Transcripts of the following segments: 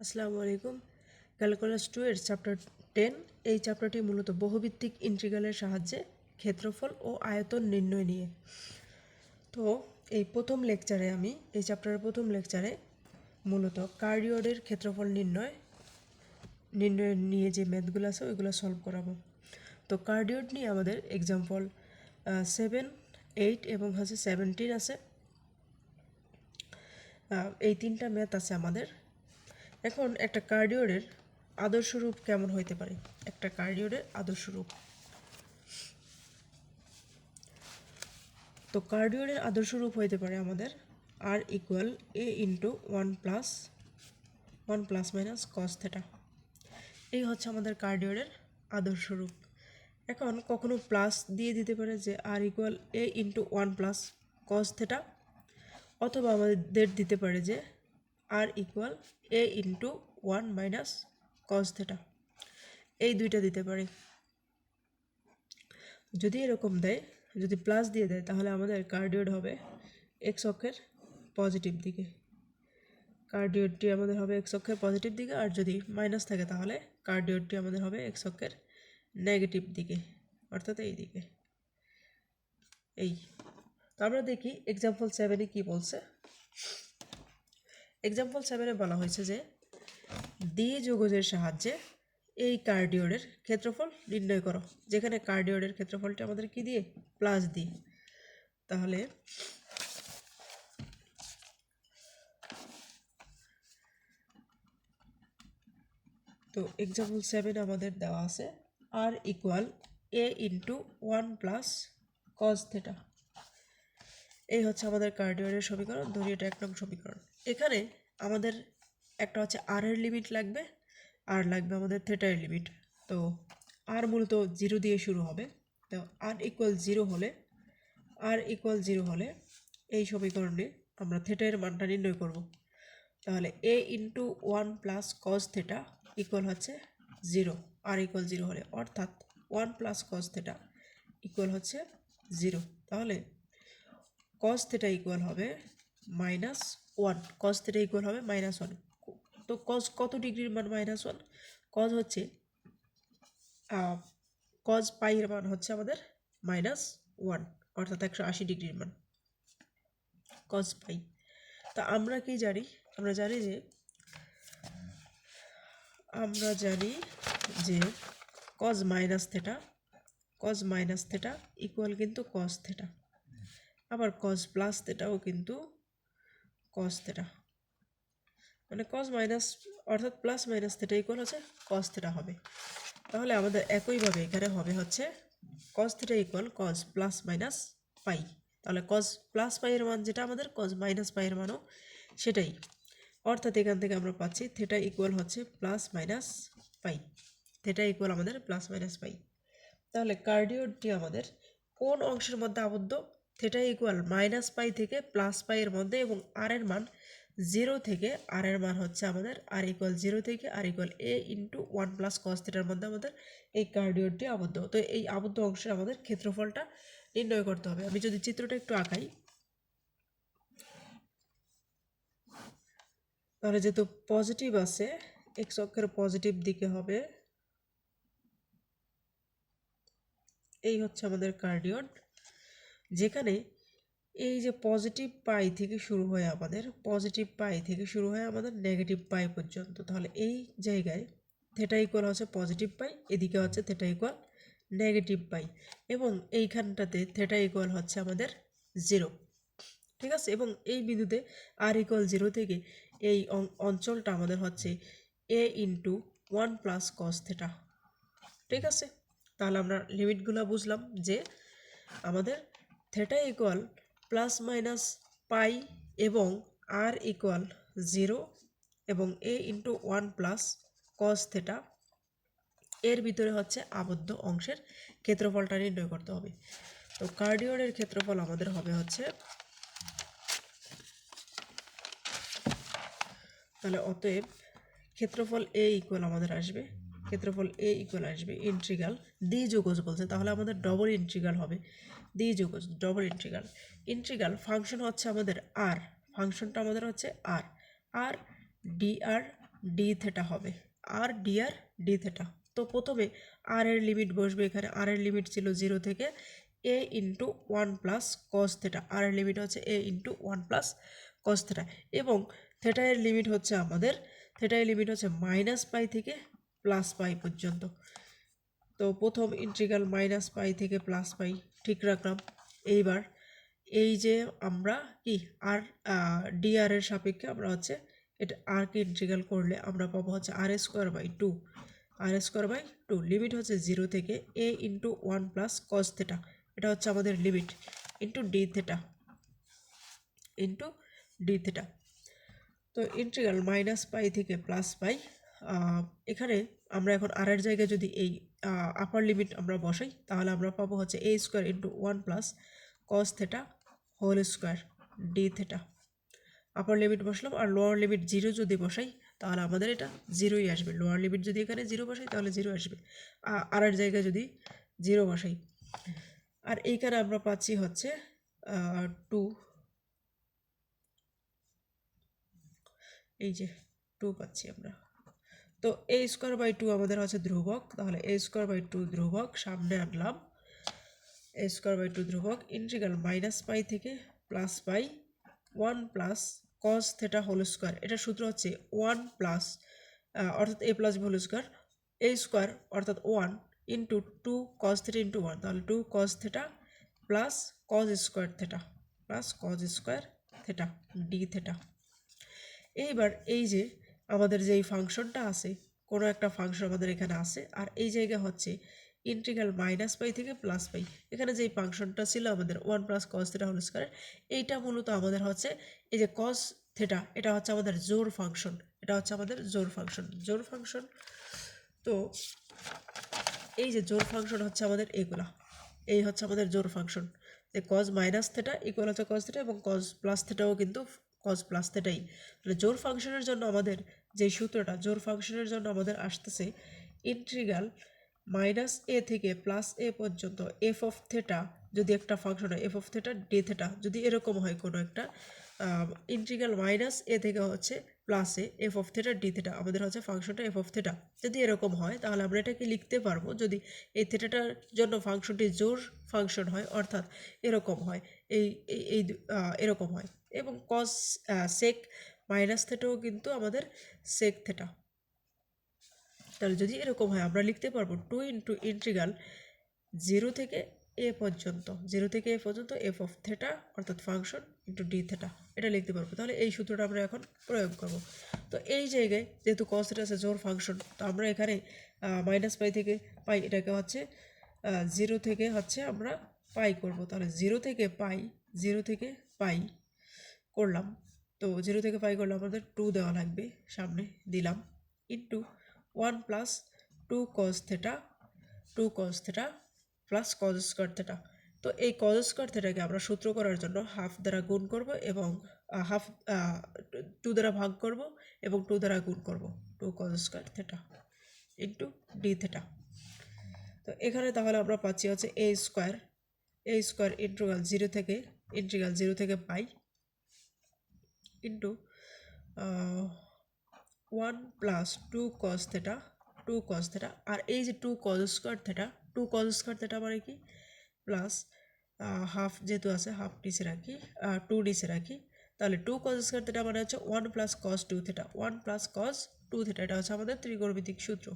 আসসালামু আলাইকুম। Calculus two এর চ্যাপ্টার টেন এই চ্যাপ্টারটি মূলত বহুভিত্তিক ইন্টিগ্রালের সাহায্যে ক্ষেত্রফল ও আয়তন নির্ণয় নিয়ে। তো এই প্রথম লেকচারে আমি, এই চ্যাপ্টারের প্রথম লেকচারে মূলত কার্ডিওডের ক্ষেত্রফল নির্ণয় নির্ণয় নিয়ে যে ম্যাথগুলো আছে, ওইগুলো সলভ করাবো। তো কার্ডিওড নিয়ে আমাদের এক্সাম্পল সেভেন এইট এবং হচ্ছে সেভেন্টিন আছে। এই তিনটা ম্যাথ আছে আমাদের। এখন একটা কার্ডিওডের আদর্শ রূপ কেমন হইতে পারে? একটা কার্ডিওডের আদর্শ রূপ তো কার্ডিওডের আদর্শ রূপ হইতে পারে আমাদের r equal a into one plus one plus minus cos theta এই হচ্ছে আমাদের কার্ডিওডের আদর্শ রূপ এখন কখনো প্লাস দিয়ে দিতে পারে যে r equal a into one plus cos theta অথবা আমাদের দিতে পারে যে r equal a into one minus cos theta এই দুইটা দিতে পারে। যদি এরকম দেয়, যদি প্লাস দিয়ে দেয়, তাহলে আমাদের কার্ডিওড হবে এক্স অক্ষের পজিটিভ দিকে। কার্ডিওডটি আমাদের হবে এক্স অক্ষের পজিটিভ দিকে, আর যদি মাইনাস থাকে, তাহলে কার্ডিওডটি আমাদের হবে এক্স অক্ষের নেগেটিভ দিকে, অর্থাৎ এই দিকে। এই। তো আমরা দেখি এক্সাম্পল সেভেনে কি বলছে। এক্সাম্পল সেভেনে বলা হয়েছে যে দ্বি যোগজের সাহায্যে এই কার্ডিওডের ক্ষেত্রফল নির্ণয় করো। যেখানে কার্ডিওডের ক্ষেত্রফলটা আমাদের কি দিয়ে? প্লাস দিয়ে। তাহলে, তো এক্সাম্পল সেভেন আমাদের দেওয়া আছে r equal a into one plus cos theta এই হচ্ছে আমাদের কার্ডিওয়ের সমীকরণ, ধরি এটা এক নং সমীকরণ। এখানে আমাদের একটা হচ্ছে আর এর লিমিট লাগবে আর লাগবে আমাদের থেটার লিমিট তো আর মূলত জিরো দিয়ে শুরু হবে। তো আর ইকুয়াল জিরো হলে আর ইকুয়াল জিরো হলে এই সমীকরণে আমরা থেটার মানটা নির্ণয় করব। তাহলে a into one plus cos theta equal হচ্ছে জিরো আর ইকুয়াল জিরো হলে, অর্থাৎ one plus cos theta equal হচ্ছে জিরো তাহলে কস থেটা ইকুয়াল হবে minus one cos theta equal হবে মাইনাস ওয়ান তো কস কত ডিগ্রির মান মাইনাস ওয়ান কজ হচ্ছে কজ পাইয়ের মান হচ্ছে আমাদের মাইনাস ওয়ান অর্থাৎ একশো আশি ডিগ্রির মান। Cos pi. তা আমরা কি জানি? আমরা জানি যে, আমরা জানি যে cos minus theta cos minus theta equal কিন্তু কস থেটা আবার কজ প্লাস থেটাও কিন্তু কস থেটা মানে কজ মাইনাস অর্থাৎ প্লাস মাইনাস থেটা ইকুয়াল হচ্ছে কস থেটা হবে। তাহলে আমাদের একইভাবে এখানে হবে হচ্ছে cos theta equal cos plus minus pi তাহলে কজ প্লাস পাইয়ের মান যেটা আমাদের কজ মাইনাস পাইয়ের মানও সেটাই। অর্থাৎ এখান থেকে আমরা পাচ্ছি থেটা ইকুয়াল হচ্ছে plus minus pi theta equal আমাদের প্লাস মাইনাস পাই তাহলে কার্ডিওটি আমাদের কোন অংশের মধ্যে আবদ্ধ? থেটা ইকুয়াল মাইনাস পাই থেকে প্লাস পাইয়ের মধ্যে এবং আর এর মান জিরো থেকে আর এর মান হচ্ছে আমাদের আর ইকুয়াল জিরো থেকে r equal a into one plus cos থেটার মধ্যে আমাদের এই কার্ডিওটি আবদ্ধ। তো এই আবদ্ধ অংশে আমাদের ক্ষেত্রফলটা নির্ণয় করতে হবে। আমি যদি চিত্রটা একটু আঁকাই, তাহলে যেহেতু পজিটিভ আছে এক্স অক্ষের পজিটিভ দিকে হবে। এই হচ্ছে আমাদের কার্ডিওড যেখানে এই যে পজিটিভ পাই থেকে শুরু হয় আমাদের পজিটিভ পাই থেকে শুরু হয় আমাদের নেগেটিভ পাই পর্যন্ত। তাহলে এই জায়গায় থেটা ইকুয়াল হচ্ছে পজিটিভ পাই, এদিকে হচ্ছে থেটা ইকুয়াল নেগেটিভ পাই এবং এইখানটাতে থেটা ইকুয়াল হচ্ছে আমাদের জিরো ঠিক আছে? এবং এই বিন্দুতে আর ইকুয়াল জিরো থেকে এই অঞ্চলটা আমাদের হচ্ছে a into one plus cos theta ঠিক আছে? তাহলে আমরা লিমিটগুলো বুঝলাম যে আমাদের theta equal plus minus pi এবং আর ইকুয়াল জিরো এবং a into one plus cos theta এর ভিতরে হচ্ছে আবদ্ধ অংশের ক্ষেত্রফলটা নির্ণয় করতে হবে। তো কার্ডিওডের ক্ষেত্রফল আমাদের হবে হচ্ছে তাহলে অতএব ক্ষেত্রফল এ ইকুয়াল আমাদের আসবে। ক্ষেত্রফল এ ইকুয়াল আসবে ইন্ট্রিগাল দ্বি যুগজ বলছে, তাহলে আমাদের ডবল ইন্ট্রিগাল হবে। দ্বি যুগজ ডবল ইন্ট্রিগাল ইন্ট্রিগাল ফাংশন হচ্ছে আমাদের আর ফাংশনটা আমাদের হচ্ছে r r d r d theta হবে। R d r d theta তো প্রথমে আর এর লিমিট বসবে এখানে। আর এর লিমিট ছিল জিরো থেকে a into one plus cos theta r এর লিমিট হচ্ছে a into one plus cos theta এবং থেটা এর লিমিট হচ্ছে আমাদের থেটা এর লিমিট হচ্ছে মাইনাস পাই থেকে প্লাস পাই পর্যন্ত। তো প্রথম ইন্টিগ্রাল মাইনাস পাই থেকে প্লাস পাই, ঠিক রাখলাম। এইবার এই যে আমরা কি আর ডিআর এর সাপেক্ষে আমরা হচ্ছে এটা আরকে ইন্টিগ্রাল করলে আমরা পাবো হচ্ছে r square by two r square by two limit হচ্ছে জিরো থেকে a into one plus cos theta এটা হচ্ছে আমাদের limit into d theta into d theta তো ইন্টিগ্রাল মাইনাস পাই থেকে প্লাস পাই এখানে আমরা এখন আর এর জায়গায় যদি এই আপার লিমিট আমরা বসাই, তাহলে আমরা পাবো হচ্ছে a square into one plus cos theta whole square d theta upper limit বসলাম আর লোয়ার লিমিট জিরো যদি বসাই, তাহলে আমাদের এটা জিরোই আসবে। লোয়ার লিমিট যদি এখানে জিরো বসাই, তাহলে জিরো আসবে। আর এর জায়গায় যদি জিরো বসাই, আর এইখানে আমরা পাচ্ছি হচ্ছে টু এই যে টু পাচ্ছি আমরা। তো এ স্কোয়ার বাই টু আমাদের হচ্ছে ধ্রুবক, তাহলে এ স্কোয়ার বাই টু ধ্রুবক, সামনে আনলাম। এ স্কোয়ার বাই টু ধ্রুবক ইন্টিগ্রাল মাইনাস পাই থেকে plus pi one plus cos theta whole square এটা সূত্র হচ্ছে ওয়ান প্লাস অর্থাৎ a plus whole square a square অর্থাৎ one into two cos theta into one তাহলে two cos theta plus cos square theta plus cos square theta d theta এইবার এই যে আমাদের যে এই ফাংশনটা আছে, কোনো একটা ফাংশন আমাদের এখানে আছে, আর এই জায়গা হচ্ছে ইন্টিগ্রাল মাইনাস পাই থেকে প্লাস পাই এখানে যে ফাংশনটা ছিল আমাদের one plus cos theta whole square এইটা মূলত আমাদের হচ্ছে এই যে কস থেটা এটা হচ্ছে আমাদের জোর ফাংশন, এটা হচ্ছে আমাদের জোর ফাংশন জোর ফাংশন। তো এই যে জোর ফাংশন হচ্ছে আমাদের এগুলা, এই হচ্ছে আমাদের জোর ফাংশন। যে কজ মাইনাস থেটা ইকুয়াল হচ্ছে কজ থেটা এবং কজ প্লাস থেটাও কিন্তু কজ প্লাস থেটাই তাহলে জোর ফাংশনের জন্য আমাদের যে সূত্রটা, জোর ফাংশনের জন্য আমাদের আসতেছে ইন্ট্রিগাল মাইনাস এ থেকে প্লাস এ পর্যন্ত এফ অফ থেটা যদি একটা ফাংশন হয় f of theta d theta যদি এরকম হয় কোনো একটা ইন্ট্রিগাল মাইনাস এ থেকে হচ্ছে প্লাসে f of theta d theta আমাদের হচ্ছে ফাংশনটা এফ অফ থেটা যদি এরকম হয়, তাহলে আমরা এটাকে লিখতে পারব, যদি এই থেটাটার জন্য ফাংশনটি জোর ফাংশন হয়, অর্থাৎ এরকম হয়, এই এই এরকম হয়। এবং কস সেক মাইনাস থেটাও কিন্তু আমাদের সেক থেটা তাহলে যদি এরকম হয়, আমরা লিখতে পারব টু ইন্টু ইন্ট্রিগাল জিরো থেকে এ পর্যন্ত। জিরো থেকে এ পর্যন্ত এফ অফ থেটা অর্থাৎ ফাংশন ইন্টু ডি থেটা এটা লিখতে পারব। তাহলে এই সূত্রটা আমরা এখন প্রয়োগ করব। তো এই জায়গায় যেহেতু কস থেটা আছে, জোর ফাংশন তো আমরা এখানে মাইনাস পাই থেকে পাই এটাকে হচ্ছে জিরো থেকে হচ্ছে আমরা পাই করব। তাহলে জিরো থেকে পাই জিরো থেকে পাই করলাম। তো জিরো থেকে পাই করলে আমাদের টু দেওয়া লাগবে সামনে, দিলাম। Into one plus two cos theta two cos theta plus cos square theta তো এই কজ স্কোয়ার থেটাকে আমরা সূত্র করার জন্য হাফ দ্বারা গুণ করব এবং হাফ টু দ্বারা ভাগ করব এবং টু দ্বারা গুণ করব। Two cos square theta into d theta তো এখানে তাহলে আমরা পাচ্ছি হচ্ছে a square a square integral zero থেকে ইন্ট্রিগাল জিরো থেকে pi into one plus two cos theta two cos theta আর এই যে two cos square theta two cos square theta মানে কি? প্লাস হাফ যেহেতু আছে হাফ ডিসে রাখি টু ডিসে রাখি, তাহলে টু কজ স্কোয়ার থেটা মানে হচ্ছে one plus cos two theta one plus cos two theta এটা হচ্ছে আমাদের ত্রিকোণমিতিক সূত্র।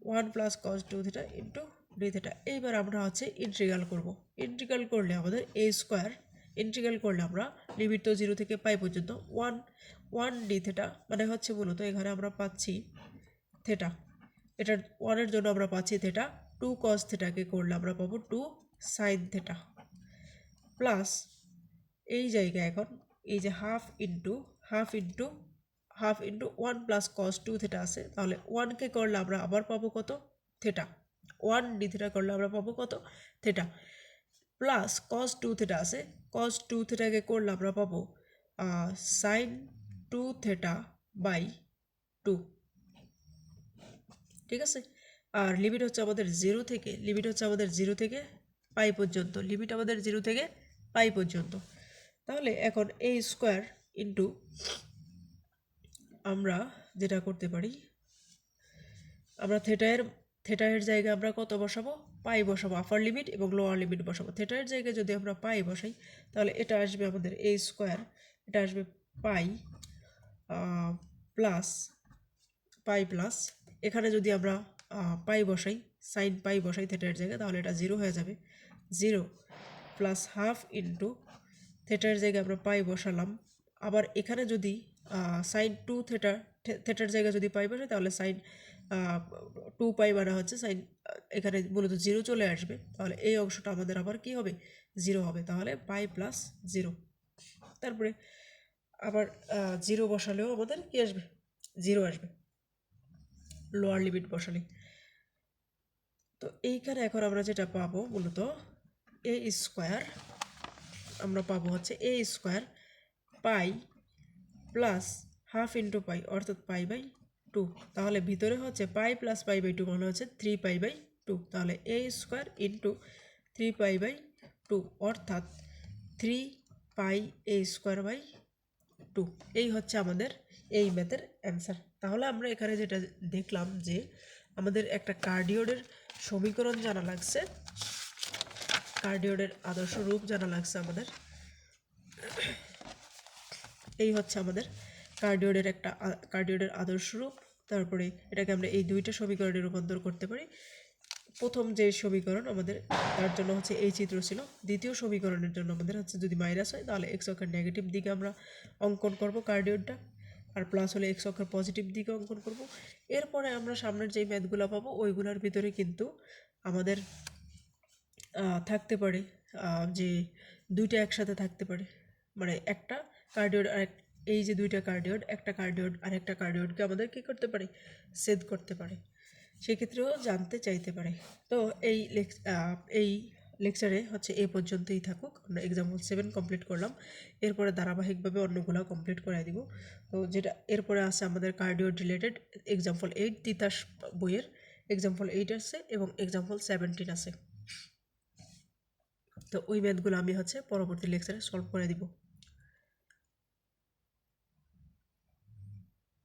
One plus cos two theta into d theta এইবার আমরা হচ্ছে ইন্ট্রিগাল করব। ইন্ট্রিগাল করলে আমাদের এ স্কোয়ার ইন্টিগ্রাল করলে আমরা লিমিট তো জিরো থেকে পাই পর্যন্ত ওয়ান ওয়ান ডি থেটা মানে হচ্ছে মূলত এখানে আমরা পাচ্ছি থেটা এটা ওয়ানের জন্য আমরা পাচ্ছি থেটা টু কস থেটাকে করলে আমরা পাবো টু সাইন থেটা প্লাস এই জায়গায় এখন এই যে half into half into half into one plus cos two theta আছে। তাহলে ওয়ানকে করলে আমরা আবার পাবো কত? থেটা ওয়ান ডি থেটা করলে আমরা পাবো কত? Theta plus cos two theta আছে। কস টু থেটাকে করলে আমরা পাবো sine two theta by two ঠিক আছে? আর লিমিট হচ্ছে আমাদের জিরো থেকে লিমিট হচ্ছে আমাদের জিরো থেকে পাই পর্যন্ত লিমিট আমাদের জিরো থেকে পাই পর্যন্ত। তাহলে এখন এ স্কোয়ার ইন্টু আমরা যেটা করতে পারি, আমরা থেটায়ের থেটায়ের জায়গায় আমরা কত বসাবো? পাই বসাবো আপার লিমিট এবং লোয়ার লিমিট বসাবো। থেটায়ের জায়গায় যদি আমরা পাই বসাই, তাহলে এটা আসবে আমাদের এ স্কোয়ার এটা আসবে পাই প্লাস পাই প্লাস এখানে যদি আমরা পাই বসাই সাইন পাই বসাই থেটার জায়গায়, তাহলে এটা জিরো হয়ে যাবে। জিরো প্লাস হাফ ইন্টু থেটার জায়গায় আমরা পাই বসালাম। আবার এখানে যদি সাইন টু থেটার থেটার জায়গায় যদি পাই বসাই, তাহলে সাইন টু পাই বানা হচ্ছে সাইন এখানে মূলত জিরো চলে আসবে। তাহলে এই অংশটা আমাদের আবার কি হবে? জিরো হবে। তাহলে পাই প্লাস জিরো তারপরে আবার জিরো বসালেও আমাদের কি আসবে? জিরো আসবে। লোয়ার লিমিট বসালে। তো এইখানে এখন আমরা যেটা পাবো মূলত এ স্কোয়ার আমরা পাবো হচ্ছে a square pi plus half into pi অর্থাৎ পাই বাই টু তাহলে ভিতরে হচ্ছে pi plus pi by two মানে হচ্ছে থ্রি পাই বাই টু তাহলে a square into three pi by two অর্থাৎ three pi a square by two এই হচ্ছে আমাদের এই ম্যাথের অ্যান্সার তাহলে আমরা এখানে যেটা দেখলাম যে আমাদের একটা কার্ডিওডের সমীকরণ জানা লাগছে, কার্ডিওডের আদর্শ রূপ জানা লাগছে আমাদের। এই হচ্ছে আমাদের কার্ডিওডের একটা কার্ডিওডের আদর্শ রূপ। তারপরে এটাকে আমরা এই দুইটা সমীকরণে রূপান্তর করতে পারি। প্রথম যে সমীকরণ আমাদের, তার জন্য হচ্ছে এই চিত্র ছিল। দ্বিতীয় সমীকরণের জন্য আমাদের হচ্ছে যদি মাইনাস হয়, তাহলে এক্স অক্ষের নেগেটিভ দিকে আমরা অঙ্কন করব কার্ডিওডটা আর প্লাস হলে এক্স অক্ষের পজিটিভ দিকে অঙ্কন করব। এরপরে আমরা সামনের যেই ম্যাথগুলো পাবো, ওইগুলোর ভিতরে কিন্তু আমাদের থাকতে পারে যে দুইটা একসাথে থাকতে পারে। মানে একটা কার্ডিওড আর এই যে দুইটা কার্ডিওড একটা কার্ডিওড আর একটা কার্ডিওডকে আমাদের কী করতে পারে? সেদ করতে পারে। সেক্ষেত্রেও জানতে চাইতে পারে। তো এই এই লেকচারে হচ্ছে এ পর্যন্তই থাকুক। আমরা এক্সাম্পল সেভেন কমপ্লিট করলাম। এরপরে ধারাবাহিকভাবে অন্যগুলো কমপ্লিট করে দিব। তো যেটা, এরপরে আছে আমাদের cardio related example eight Titas বইয়ের এক্সাম্পল এইট আছে এবং এক্সাম্পল সেভেন্টিন আছে। তো ওই ম্যাথগুলো আমি হচ্ছে পরবর্তী লেকচারে সলভ করে দিব।